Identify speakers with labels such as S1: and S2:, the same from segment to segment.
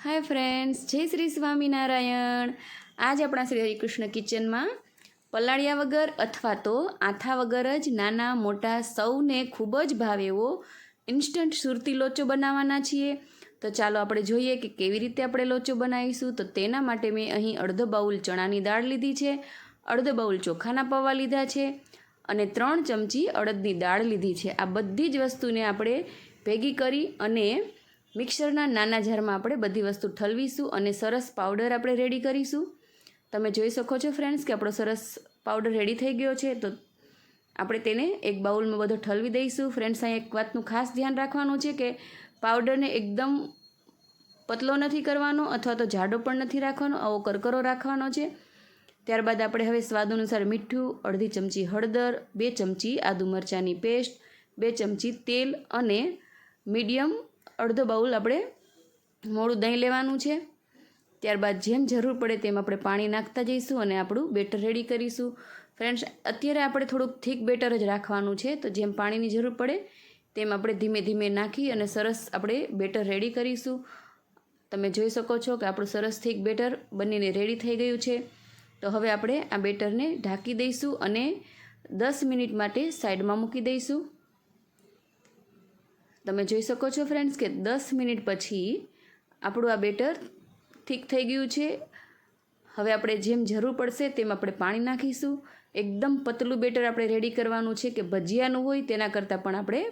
S1: Hi friends જય શ્રી સ્વામિનારાયણ. આજ આપણા શ્રી હરિકૃષ્ણ કિચનમાં પલાળ્યા વગર અથવા તો આથા વગર જ નાના મોટા સૌને ખૂબ જ ભાવે એવો ઇન્સ્ટન્ટ સુરતી લોચો બનાવવાના છીએ. તો ચાલો આપણે જોઈએ કે કેવી રીતે આપણે લોચો બનાવીશું. તો તેના માટે મેં અહીં અડધો બાઉલ ચણાની દાળ લીધી છે, અડધો બાઉલ ચોખાના પૌવા લીધા છે અને ત્રણ ચમચી અડદની દાળ લીધી છે. આ બધી જ વસ્તુને આપણે ભેગી કરી અને મિક્સરના નાના જારમાં આપણે બધી વસ્તુ ઠલવીશું અને સરસ પાવડર આપણે રેડી કરીશું. તમે જોઈ શકો છો ફ્રેન્ડ્સ કે આપણો સરસ પાવડર રેડી થઈ ગયો છે. તો આપણે તેને એક બાઉલમાં બધો ઠલવી દઈશું. ફ્રેન્ડ્સ, અહીં એક વાતનું ખાસ ધ્યાન રાખવાનું છે કે પાવડરને એકદમ પતલો નથી કરવાનો અથવા તો જાડો પણ નથી રાખવાનો, આવો કરકરો રાખવાનો છે. ત્યારબાદ આપણે હવે સ્વાદ અનુસાર મીઠું, અડધી ચમચી હળદર, બે ચમચી આદુ મરચાંની પેસ્ટ, બે ચમચી તેલ અને મીડિયમ અડધો બાઉલ આપણે મોડું દહીં લેવાનું છે. ત્યારબાદ જેમ જરૂર પડે તેમ આપણે પાણી નાખતા જઈશું અને આપણું બેટર રેડી કરીશું. ફ્રેન્ડ્સ, અત્યારે આપણે થોડુંક થીક બેટર જ રાખવાનું છે, તો જેમ પાણીની જરૂર પડે તેમ આપણે ધીમે ધીમે નાખી અને સરસ આપણે બેટર રેડી કરીશું. તમે જોઈ શકો છો કે આપણું સરસ થીક બેટર બનીને રેડી થઈ ગયું છે. તો હવે આપણે આ બેટરને ઢાંકી દઈશું અને દસ મિનિટ માટે સાઈડમાં મૂકી દઈશું. તમે જોઈ શકો છો ફ્રેન્ડ્સ કે દસ મિનિટ પછી આપણું આ બેટર ઠીક થઈ ગયું છે. હવે આપણે જેમ જરૂર પડશે તેમ આપણે પાણી નાખીશું. એકદમ પતલું બેટર આપણે રેડી કરવાનું છે કે ભજીયાનું હોય તેના કરતાં પણ આપણે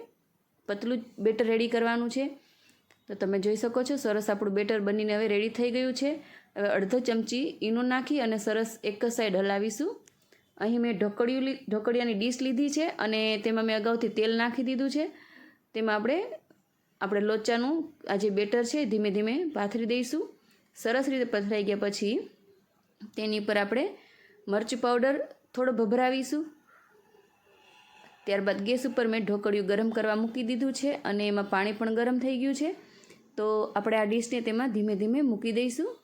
S1: પતલું બેટર રેડી કરવાનું છે. તો તમે જોઈ શકો છો સરસ આપણું બેટર બનીને હવે રેડી થઈ ગયું છે. હવે અડધો ચમચી ઈનો નાખી અને સરસ એક જ સાઈડ હલાવીશું. અહીં મેં ઢોકળિયું ઢોકળિયાની ડીશ લીધી છે અને તેમાં મેં અગાઉથી તેલ નાખી દીધું છે. તેમાં આપણે આપણે લોચાનું, આ જે બેટર છે, ધીમે ધીમે પાથરી દઈશું. સરસ રીતે પથરાઈ ગયા પછી, તેની ઉપર આપણે મરચું પાવડર થોડો ભભરાવીશું. ત્યારબાદ ગેસ ઉપર મેં ઢોકળિયું ગરમ કરવા મૂકી દીધું છે અને એમાં પાણી પણ ગરમ થઈ ગયું છે. તો આપણે આ ડીશને તેમાં ધીમે ધીમે મૂકી દઈશું.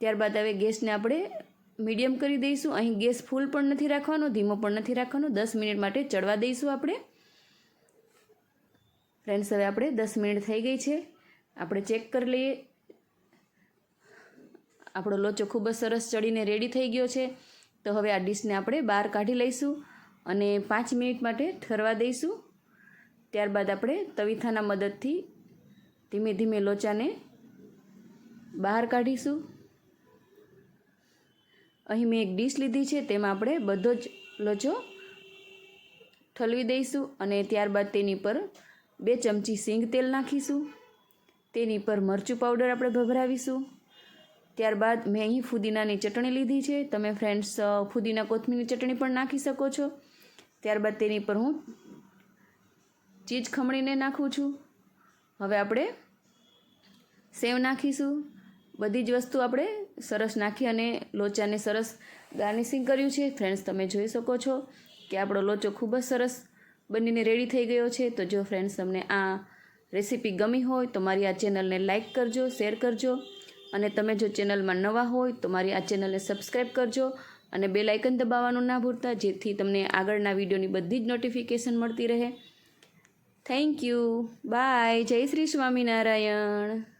S1: ત્યારબાદ હવે ગેસને આપણે મીડિયમ કરી દઈશું. અહીં ગેસ ફૂલ પણ નથી રાખવાનો, ધીમો પણ નથી રાખવાનો. દસ મિનિટ માટે ચડવા દઈશું આપણે. ફ્રેન્ડ્સ, હવે આપણે દસ મિનિટ થઈ ગઈ છે. આપણે ચેક કરી લઈએ. આપણો લોચો ખૂબ જ સરસ ચડીને રેડી થઈ ગયો છે. તો હવે આ ડીશને આપણે બહાર કાઢી લઈશું અને પાંચ મિનિટ માટે ઠરવા દઈશું. ત્યારબાદ આપણે તવીથાના મદદથી ધીમે ધીમે લોચાને બહાર કાઢીશું. અહીં મેં એક ડીશ લીધી છે, તેમાં આપણે બધો જ લોચો ઠલવી દઈશું અને ત્યારબાદ તેની પર બે ચમચી સિંગ તેલ નાખીશું. તેની પર મરચું પાવડર આપણે ભભરાવીશું. ત્યારબાદ મેં અહીં ફુદીનાની ચટણી લીધી છે. તમે ફ્રેન્ડ્સ ફુદીના કોથમીરની ચટણી પણ નાખી શકો છો. ત્યારબાદ તેની પર હું ચીજ ખમણીને નાખું છું. હવે આપણે સેવ નાખીશું. બધી જ વસ્તુ આપણે સરસ નાખી અને લોચાને સરસ ગાર્નિશિંગ કર્યું છે. ફ્રેન્ડ્સ તમે જોઈ શકો છો કે આપણો લોચો ખૂબ જ સરસ બનીને રેડી થઈ ગયો છે. તો જો ફ્રેન્ડ્સ તમને આ રેસીપી ગમી હોય તો મારી આ ચેનલને લાઇક કરજો શેર કરજો. અને તમે જો ચેનલમાં નવા હોય તો મારી આ ચેનલને સબસ્ક્રાઈબ કરજો. અને બે લાઇકન દબાવવાનું ના ભૂલતા, જેથી તમને આગળના વિડીયોની બધી જ નોટિફિકેશન મળતી રહે. થેન્ક યુ બાય જય શ્રી સ્વામિનારાયણ.